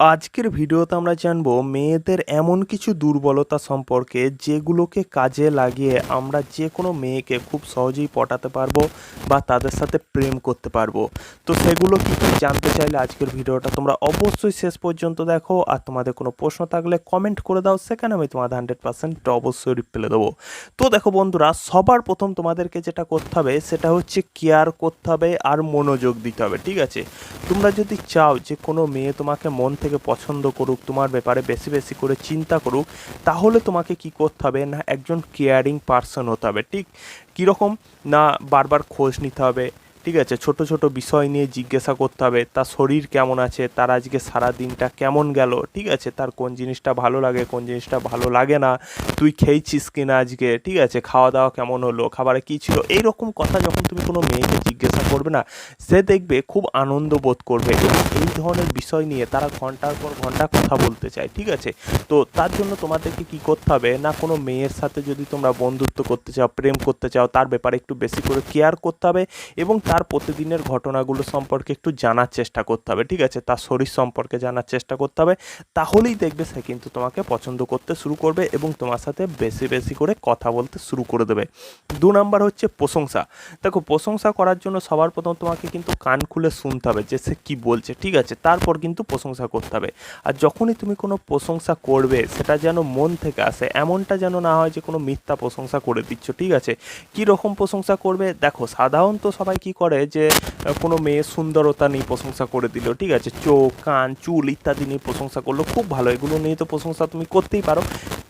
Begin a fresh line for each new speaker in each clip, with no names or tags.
আজকের ভিডিওতে আমরা জানব মেয়েদের এমন কিছু দুর্বলতা সম্পর্কে যেগুলোকে কাজে লাগিয়ে আমরা যে কোনো মেয়েকে খুব সহজেই পটাতে পারব বা তাদের সাথে প্রেম করতে পারব। তো সেগুলো কি জানতে চাইলে আজকের ভিডিওটা তোমরা অবশ্যই শেষ পর্যন্ত দেখো। আর তোমাদের কোনো প্রশ্ন থাকলে কমেন্ট করে দাও, সেখানে আমি তোমাদের হান্ড্রেড পার্সেন্ট অবশ্যই রিপ্লে দেবো। তো দেখো বন্ধুরা, সবার প্রথম তোমাদেরকে যেটা করতে হবে, সেটা হচ্ছে কেয়ার করতে হবে আর মনোযোগ দিতে হবে, ঠিক আছে? তোমরা যদি চাও যে কোনো মেয়ে তোমাকে মন থেকে পছন্দ করুক, তোমার ব্যাপারে বেশি বেশি করে চিন্তা করুক, তাহলে তোমাকে কি করতে হবে? না, একজন কেয়ারিং পার্সন হতে হবে। ঠিক কীরকম? না, বারবার খোঁজ নিতে হবে। ঠিক আছে, ছোট ছোট বিষয় নিয়ে জিজ্ঞাসা করতে হবে, তার শরীর কেমন আছে, তার আজকে সারা দিনটা কেমন গেল, ঠিক আছে, তার কোন জিনিসটা ভালো লাগে, কোন জিনিসটা ভালো লাগে না, তুই খেয়েছিস কিনা আজকে, ঠিক আছে, খাওয়া দাওয়া কেমন হলো, খাবারে কী ছিল, এইরকম কথা যখন তুমি কোনো মেয়েকে জিজ্ঞাসা করবে না, সে দেখবে খুব আনন্দ বোধ করবে এই ধরনের বিষয় নিয়ে তারা ঘণ্টার পর ঘণ্টা কথা বলতে চায়, ঠিক আছে, তো তার জন্য তোমাদেরকে কি করতে হবে, না কোনো মেয়ের সাথে যদি তোমরা বন্ধুত্ব করতে চাও, প্রেম করতে চাও, তার ব্যাপারে একটু বেশি করে কেয়ার করতে হবে এবং তার প্রতিদিনের ঘটনাগুলো সম্পর্কে একটু জানার চেষ্টা করতে হবে, ঠিক আছে? তার শরীর সম্পর্কে জানার চেষ্টা করতে হবে। তাহলেই দেখবে সে কিন্তু তোমাকে পছন্দ করতে শুরু করবে এবং তোমার সাথে বেশি বেশি করে কথা বলতে শুরু করে দেবে। দু নাম্বার হচ্ছে প্রশংসা। দেখো, প্রশংসা করার জন্য সবার প্রথম তোমাকে কিন্তু কান খুলে শুনতে হবে যে সে কী বলছে, ঠিক আছে? তারপর কিন্তু প্রশংসা করতে হবে। আর যখনই তুমি কোনো প্রশংসা করবে, সেটা যেন মন থেকে আসে, এমনটা যেন না হয় যে কোনো মিথ্যা প্রশংসা করে দিচ্ছ, ঠিক আছে? কী রকম প্রশংসা করবে? দেখো, সাধারণত সবাই কি করে যে কোনো মেয়ে সুন্দরতা নিয়ে প্রশংসা করে দিল, ঠিক আছে? চোখ, কান, চুল ইত্যাদি নিয়ে প্রশংসা করল, খুব ভালো। এগুলো নিয়ে তো প্রশংসা তুমি করতেই পারো।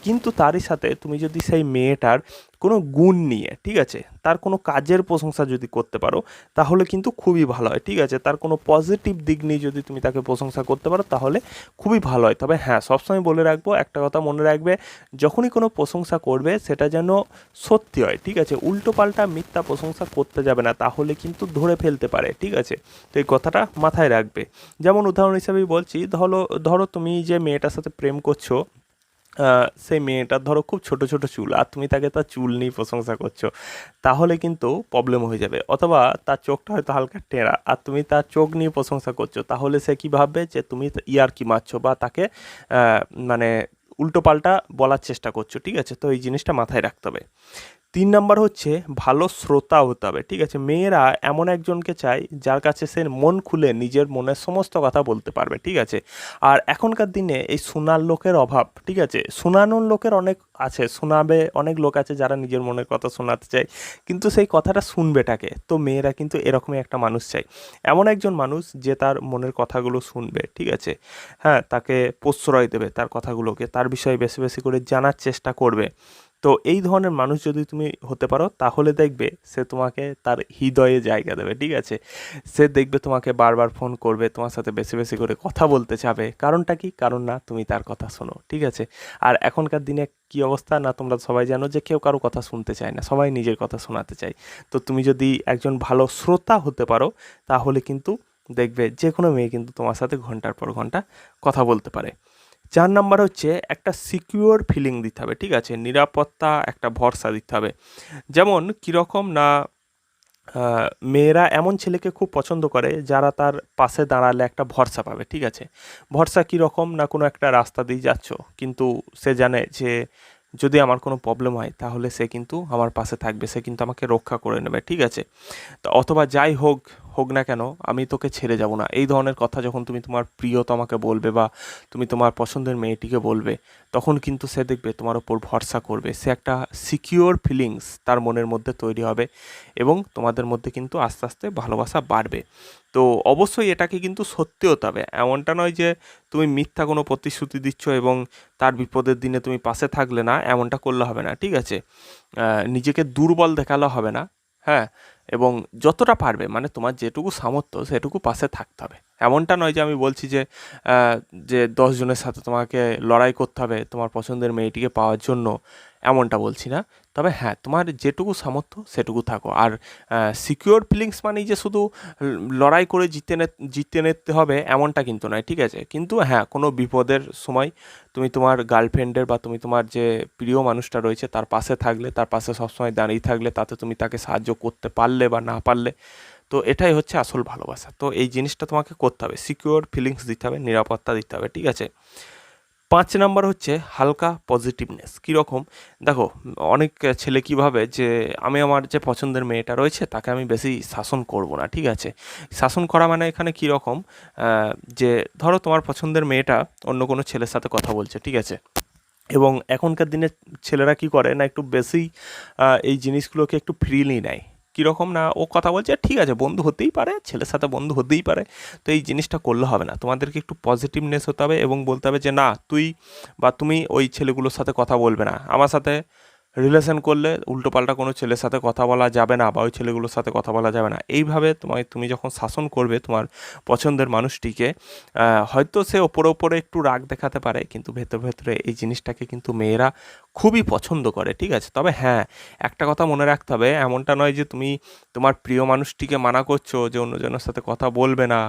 কিন্তু তারই সাথে তুমি যদি সেই মেয়েটার কোনো গুণ নিয়ে, ঠিক আছে, তার কোনো কাজের প্রশংসা যদি করতে পারো, তাহলে কিন্তু খুবই ভালো হয়, ঠিক আছে, তার কোনো পজিটিভ দিক নিয়ে যদি তুমি তাকে প্রশংসা করতে পারো, তাহলে খুবই ভালো হয়। তবে হ্যাঁ সবসময় বলে রাখব, একটা কথা মনে রাখবে, যখনই কোনো প্রশংসা করবে, সেটা যেন সত্যি হয়, ঠিক আছে উল্টো পাল্টা মিথ্যা প্রশংসা করতে যাবে না, তাহলে কিন্তু ধরে ফেলতে পারে, ঠিক আছে, তো এই কথাটা মাথায় রাখবে। যেমন উদাহরণ হিসেবেই বলছি ধরো ধরো তুমি যে মেয়েটার সাথে প্রেম করছ সেই মেয়েটার ধরো খুব ছোট ছোট চুল আর তুমি তাকে তার চুল নিয়ে প্রশংসা করছ, তাহলে কিন্তু প্রবলেম হয়ে যাবে। অথবা তার চোখটা হয়তো হালকা টেরা আর তুমি তার চোখ নিয়ে প্রশংসা করছ, তাহলে সে কী ভাববে যে তুমি ইয়ার কি মারছো বা তাকে মানে উল্টোপাল্টা বলার চেষ্টা করছ, ঠিক আছে? তো এই জিনিসটা মাথায় রাখতে হবে। তিন নাম্বার হচ্ছে ভালো শ্রোতা হতে হবে, ঠিক আছে? মেয়েরা এমন একজনকে চায় যার কাছে সে মন খুলে নিজের মনের সমস্ত কথা বলতে পারবে, ঠিক আছে? আর এখনকার দিনে এই শোনার লোকের অভাব, ঠিক আছে? শোনানোর লোকের অনেক আছে, শোনাবে অনেক লোক আছে যারা নিজের মনের কথা শোনাতে চায়, কিন্তু সেই কথাটা শুনবেটাকে তো মেয়েরা কিন্তু এরকমই একটা মানুষ চাই এমন একজন মানুষ যে তার মনের কথাগুলো শুনবে, ঠিক আছে? হ্যাঁ তাকে প্রশ্রয় দেবে তার কথাগুলোকে, তার বিষয়ে বেশি বেশি করে জানার চেষ্টা করবে। তো এই ধরনের মানুষ যদি তুমি হতে পারো, তাহলে দেখবে সে তোমাকে তার হৃদয়ে জায়গা দেবে, ঠিক আছে? সে দেখবে তোমাকে বারবার ফোন করবে, তোমার সাথে বেশি বেশি করে কথা বলতে চাবে। কারণটা কি? কারণ না, তুমি তার কথা শোনো, ঠিক আছে? আর এখনকার দিনে কি অবস্থা না তোমরা সবাই জানো যে কেউ কারও কথা শুনতে চায় না, সবাই নিজের কথা শোনাতে চায়। তো তুমি যদি একজন ভালো শ্রোতা হতে পারো, তাহলে কিন্তু দেখবে যে কোনো মেয়ে কিন্তু তোমার সাথে ঘণ্টার পর ঘণ্টা কথা বলতে পারে। চার নাম্বার হচ্ছে একটা সিকিউর ফিলিং দিতে হবে, ঠিক আছে? নিরাপত্তা, একটা ভরসা দিতে হবে। যেমন কীরকম না মেয়েরা এমন ছেলেকে খুব পছন্দ করে যারা তার পাশে দাঁড়ালে একটা ভরসা পাবে, ঠিক আছে? ভরসা কীরকম না কোনো একটা রাস্তা দিয়ে যাচ্ছ, কিন্তু সে জানে যে যদি আমার কোনো প্রবলেম হয়, তাহলে সে কিন্তু আমার পাশে থাকবে, সে কিন্তু আমাকে রক্ষা করে নেবে, ঠিক আছে? তো অথবা যাই হোক হোক না কেন, আমি তোকে ছেড়ে যাব না। এই ধরনের কথা যখন তুমি তোমার প্রিয়তমাকে বলবে বা তুমি তোমার পছন্দের মেয়েটিকে বলবে, তখন কিন্তু সে দেখবে তোমার ওপর ভরসা করবে। সে একটা সিকিওর ফিলিংস তার মনের মধ্যে তৈরি হবে এবং তোমাদের মধ্যে কিন্তু আস্তে আস্তে ভালোবাসা বাড়বে। তো অবশ্যই এটাকে কিন্তু সত্যি হতে হবে। এমনটা নয় যে তুমি মিথ্যা কোনো প্রতিশ্রুতি দিচ্ছ এবং তার বিপদের দিনে তুমি পাশে থাকলে না, এমনটা করলে হবে না, ঠিক আছে? নিজেকে দুর্বল দেখালে হবে না হ্যাঁ? এবং যতটা পারবে মানে তোমার যেটুকু সামর্থ্য, সেটুকু পাশে থাকতে হবে। এমনটা নয় যে আমি বলছি যে যে দশজনের সাথে তোমাকে লড়াই করতে হবে তোমার পছন্দের মেয়েটিকে পাওয়ার জন্য। এমনটা বলছি না। তবে হ্যাঁ তোমার যেটুকু সামর্থ্য সেটুকু থাকো। আর সিকিওর ফিলিংস মানেই যে শুধু লড়াই করে জিতে জিতে নিতে হবে এমনটা কিন্তু নয়, ঠিক আছে? কিন্তু হ্যাঁ কোনো বিপদের সময় তুমি তোমার গার্লফ্রেন্ডের বা তুমি তোমার যে প্রিয় মানুষটা রয়েছে তার পাশে থাকলে, তার পাশে সবসময় দাঁড়িয়ে থাকলে তাতে তুমি তাকে সাহায্য করতে পারলে বা না পারলে, তো এটাই হচ্ছে আসল ভালোবাসা। তো এই জিনিসটা তোমাকে করতে হবে। সিকিউর ফিলিংস দিতে হবে, নিরাপত্তা দিতে হবে, ঠিক আছে? পাঁচ নাম্বার হচ্ছে হালকা পজিটিভনেস কীরকম দেখো, অনেক ছেলে কী ভাবে যে, আমি আমার যে পছন্দের মেয়েটা রয়েছে, তাকে আমি বেশি শাসন করব না। ঠিক আছে? শাসন করা মানে এখানে কীরকম যে ধরো তোমার পছন্দের মেয়েটা অন্য কোনো ছেলের সাথে কথা বলছে, ঠিক আছে? এবং এখনকার দিনে ছেলেরা কি করে? না একটু বেশি এই জিনিসগুলোকে একটু ফ্রিলি নেয়। কীরকম না, ও কথা বলছে, ঠিক আছে, বন্ধু হতেই পারে, ছেলের সাথে বন্ধু হতেই পারে। তো এই জিনিসটা করলে হবে না। তোমাদেরকে একটু পজিটিভনেস হতে হবে এবং বলতে হবে যে, না, তুই বা তুমি ওই ছেলেগুলোর সাথে কথা বলবে না। আমার সাথে রিলেশন করলে উল্টোপাল্টা কোনো ছেলের সাথে কথা বলা যাবে না বা ওই ছেলেগুলোর সাথে কথা বলা যাবে না। এইভাবে তোমায়, তুমি যখন শাসন করবে তোমার পছন্দের মানুষটিকে হয়তো সে ওপরে ওপরে একটু রাগ দেখাতে পারে কিন্তু ভেতর ভেতরে এই জিনিসটাকে কিন্তু মেয়েরা খুবই পছন্দ করে, ঠিক আছে? তবে হ্যাঁ একটা কথা মনে রাখতে হবে, এমনটা নয় যে তুমি তোমার প্রিয় মানুষটিকে মানা করছ যে অন্যজনের সাথে কথা বলবে না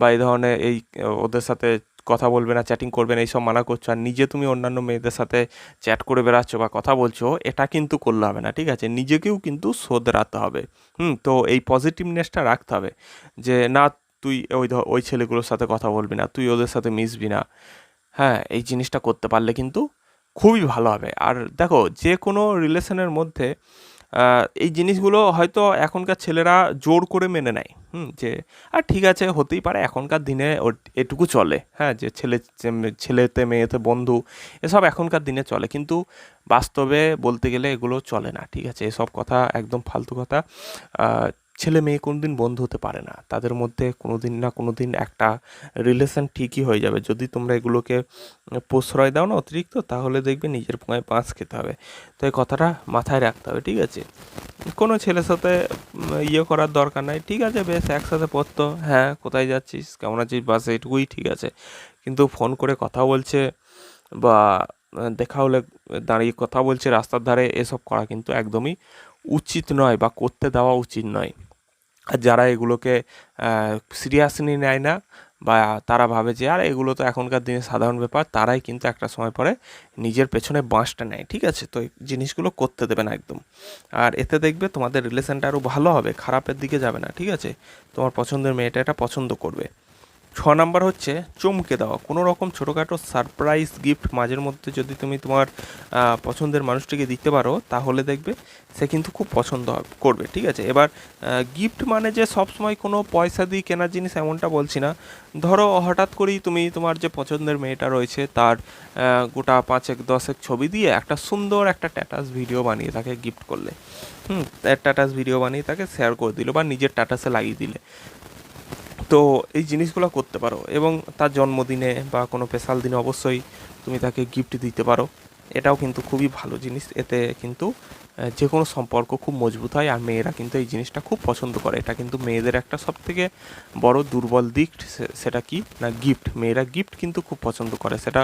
বা এই ধরনের এই, ওদের সাথে কথা বলবে না চ্যাটিং করবে না, এইসব মানা করছ। আর নিজে তুমি অন্যান্য মেয়েদের সাথে চ্যাট করে বেড়াচ্ছ বা কথা বলছো, এটা কিন্তু করলে হবে না, ঠিক আছে? নিজেকেও কিন্তু শোধরাতে হবে। হুম, তো এই পজিটিভনেসটা রাখতে হবে যে, না, তুই ওই ধ- ওই ছেলেগুলোর সাথে কথা বলবি না, তুই ওদের সাথে মিশবি না। হ্যাঁ এই জিনিসটা করতে পারলে কিন্তু খুবই ভালো হবে। আর দেখো যে কোনো রিলেশনের মধ্যে এই জিনিসগুলো হয়তো এখনকার ছেলেরা জোর করে মেনে নেয়। হুম, যে আর ঠিক আছে, হতেই পারে, এখনকার দিনে এটুকু চলে। হ্যাঁ যে, ছেলে ছেলেতে, মেয়েতে, বন্ধু, এসব এখনকার দিনে চলে। কিন্তু বাস্তবে বলতে গেলে এগুলো চলে না, ঠিক আছে? এসব কথা একদম ফালতু কথা। ছেলে মেয়ে কোনোদিন বন্ধু হতে পারে না। তাদের মধ্যে কোনো দিন না কোনো দিন একটা রিলেশন ঠিকই হয়ে যাবে। যদি তোমরা এগুলোকে প্রশ্রয় দাও না অতিরিক্ত, তাহলে দেখবে নিজের পোঙায় পাঁচ খেতে হবে। তো এই কথাটা মাথায় রাখতে হবে, ঠিক আছে? কোনো ছেলের সাথে ইয়ে করার দরকার নাই। ঠিক আছে, বেশ, একসাথে পড়তো। হ্যাঁ কোথায় যাচ্ছিস? কেমন আছিস? বাস, এইটুকুই ঠিক আছে। কিন্তু ফোন করে কথা বলছে বা দেখা হলে দাঁড়িয়ে কথা বলছে রাস্তার ধারে, এসব করা কিন্তু একদমই উচিত নয় বা করতে দেওয়া উচিত নয়। আর যারা এগুলোকে সিরিয়াসলি নেয় না বা তারা ভাবে যে, আর, এগুলো তো এখনকার দিনে সাধারণ ব্যাপার। তারাই কিন্তু একটা সময় পরে নিজের পেছনে বাঁশটা নেয়, ঠিক আছে? তো এই জিনিসগুলো করতে দেবে না একদম। আর এতে দেখবে তোমাদের রিলেশনটা আরও ভালো হবে, খারাপের দিকে যাবে না, ঠিক আছে? তোমার পছন্দের মেয়েটা এটা পছন্দ করবে। ছ নাম্বার হচ্ছে চমকে দেওয়া। কোনো রকম ছোটোখাটো সারপ্রাইজ গিফট মাঝের মধ্যে যদি তুমি তোমার পছন্দের মানুষটিকে দিতে পারো, তাহলে দেখবে সে কিন্তু খুব পছন্দ করবে, ঠিক আছে? এবার গিফট মানে যে সবসময় কোনো পয়সা দিয়ে কেনার জিনিস এমনটা বলছি না। ধরো, হঠাৎ করেই তুমি তোমার যে পছন্দের মেয়েটা রয়েছে, তার গোটা পাঁচেক, দশেক ছবি দিয়ে একটা সুন্দর একটা ট্যাটাস ভিডিও বানিয়ে তাকে গিফট করলে। হুম ট্যাটাস ভিডিও বানিয়ে তাকে শেয়ার করে দিল বা নিজের ট্যাটাসে লাগিয়ে দিলে। তো এই জিনিসগুলো করতে পারো এবং তার জন্মদিনে বা কোনো স্পেশাল দিনে অবশ্যই তুমি তাকে গিফট দিতে পারো। এটাও কিন্তু খুবই ভালো জিনিস। এতে কিন্তু যে কোনো সম্পর্ক খুব মজবুত হয় আর মেয়েরা কিন্তু এই জিনিসটা খুব পছন্দ করে। এটা কিন্তু মেয়েদের একটা সব থেকে বড় দুর্বল দিক সেটা কি? না গিফট মেয়েরা গিফট কিন্তু খুব পছন্দ করে। সেটা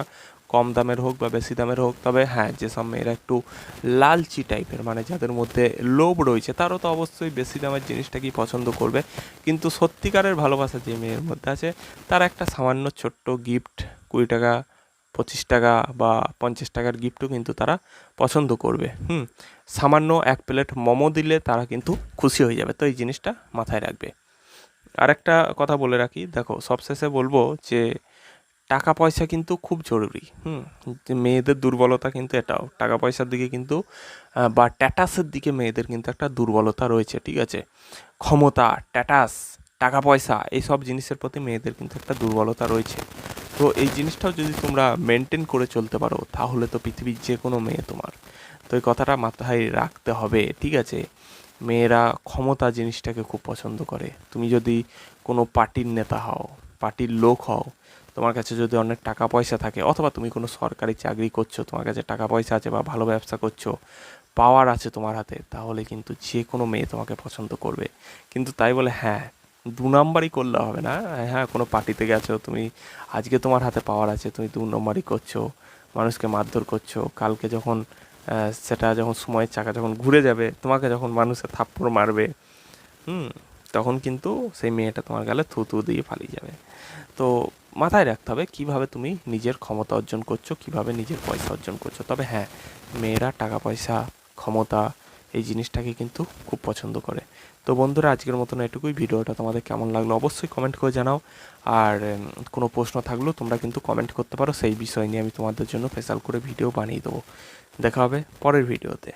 কম দামের হোক বা বেশি দামের হোক, তবে হ্যাঁ যেসব মেয়েরা একটু লালচি টাইপের মানে যাদের মধ্যে লোভ রয়েছে, তারও তো অবশ্যই বেশি দামের জিনিসটাকেই পছন্দ করবে। কিন্তু সত্যিকারের ভালোবাসা যে মেয়ের মধ্যে আছে, তার একটা সামান্য ছোট্ট গিফট কুড়ি টাকা পঁচিশ টাকা বা পঞ্চাশ টাকার গিফটও কিন্তু তারা পছন্দ করবে, হুম। সামান্য এক প্লেট মোমো দিলে তারা কিন্তু খুশি হয়ে যাবে। তো এই জিনিসটা মাথায় রাখবে। আরেকটা কথা বলে রাখি, দেখো, সবশেষে বলব যে টাকা পয়সা কিন্তু খুব জরুরি, হুম। মেয়েদের দুর্বলতা কিন্তু এটাও, টাকা পয়সার দিকে কিন্তু বা ট্যাটাসের দিকে মেয়েদের কিন্তু একটা দুর্বলতা রয়েছে, ঠিক আছে? ক্ষমতা, ট্যাটাস, টাকা পয়সা, এইসব জিনিসের প্রতি মেয়েদের কিন্তু একটা দুর্বলতা রয়েছে। তো এই জিনিসটাও যদি তোমরা মেনটেন করে চলতে পারো, তাহলে তো পৃথিবীর যে কোনো মেয়ে তোমার। তো এই কথাটা মাথায় রাখতে হবে, ঠিক আছে? মেয়েরা ক্ষমতা জিনিসটাকে খুব পছন্দ করে। তুমি যদি কোনো পার্টির নেতা হও, পার্টির লোক হও, তোমার কাছে যদি অনেক টাকা পয়সা থাকে, অথবা তুমি কোনো সরকারি চাকরি করছ, তোমার কাছে টাকা পয়সা আছে বা ভালো ব্যবসা করছ পাওয়ার আছে তোমার হাতে, তাহলে কিন্তু যে কোনো মেয়ে তোমাকে পছন্দ করবে। কিন্তু তাই বলে হ্যাঁ দু নম্বরই করলে হবে না? হ্যাঁ কোনো পার্টিতে গেছো, তুমি আজকে তোমার হাতে পাওয়ার আছে, তুমি দু নম্বরই করছ, মানুষকে মারধর করছ, কালকে যখন সেটা যখন সময়ের চাকা যখন ঘুরে যাবে, তোমাকে যখন মানুষে থাপ্পড় মারবে, হুম, তখন কিন্তু সেই মেয়েটা তোমার গালে থু থু দিয়ে পালিয়ে যাবে। তো মাথায় রাখতে হবে কীভাবে তুমি নিজের ক্ষমতা অর্জন করছ, কীভাবে নিজের পয়সা অর্জন করছ। তবে হ্যাঁ মেয়েরা টাকা পয়সা ক্ষমতা এই জিনিসটাকে কিন্তু খুব পছন্দ করে। তো বন্ধুরা, আজকের মতন এটুকুই। ভিডিওটা তোমাদের কেমন লাগল অবশ্যই কমেন্ট করে জানাও। আর কোনো প্রশ্ন থাকলেও তোমরা কিন্তু কমেন্ট করতে পারো। সেই বিষয় নিয়ে আমি তোমাদের জন্য স্পেশাল করে ভিডিও বানিয়ে দেবো। দেখা হবে পরের ভিডিওতে